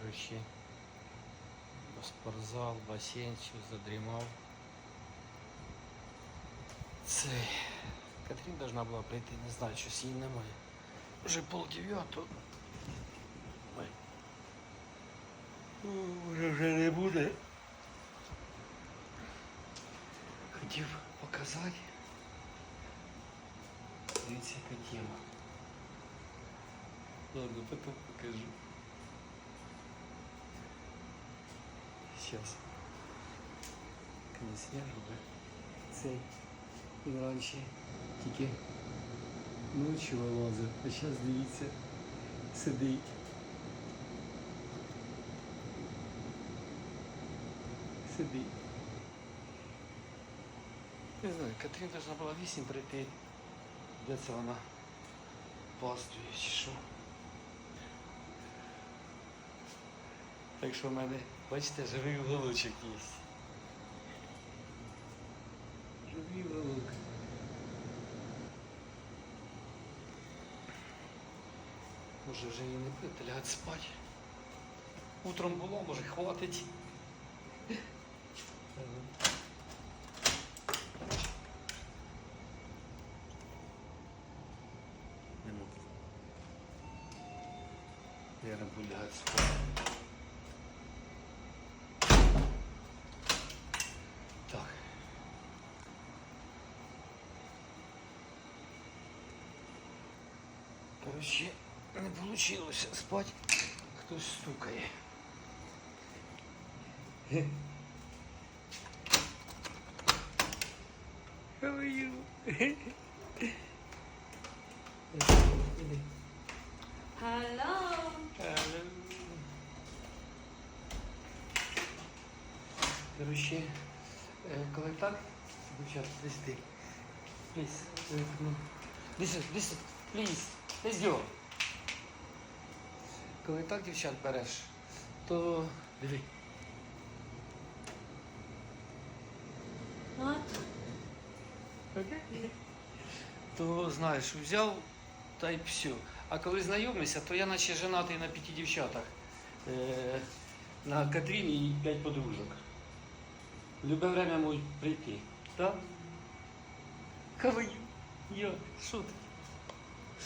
Короче, спортзал, басейнчик, задрімав. Цей. Катрін должна була прийти, не знаю, щось її немає. Вже пол дев'ятого. Ой. Ну, Вже вже не буде. Хотів показати. Дивіться, яка тема. Ладно, потом покажу. Сейчас. Не снежу би. Цей. Він раніше тільки ночі вилазив, а зараз дивіться, сидить. Сидить. Не знаю, Катрін должна була вісім прийти. Де це вона? Пастує чи? Так що в мене, бачите, живий уголочок є. Живий уголок. Може вже її не буде лягати спати. Утром було, може хватить. Я не буду лягати спати. Так. Короче, не получилось спать. Хтось стукає. How are you? Hello. Hello. Короче, е, коли так, ти. Please, ну, listen, listen, please, go. Коли так дівчат береш, то диви. Окей. То знаєш, взяв та й все. А коли знайомишся, то я наче женатий на п'яти дівчатах. Е, на Катріні і п'ять подружок. В любе время можуть прийти. Так? Каваю. Я. Що ти?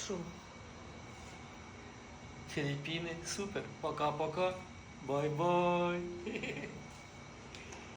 Що? Філіппіни. Супер. Пока-пока. Бай-бай.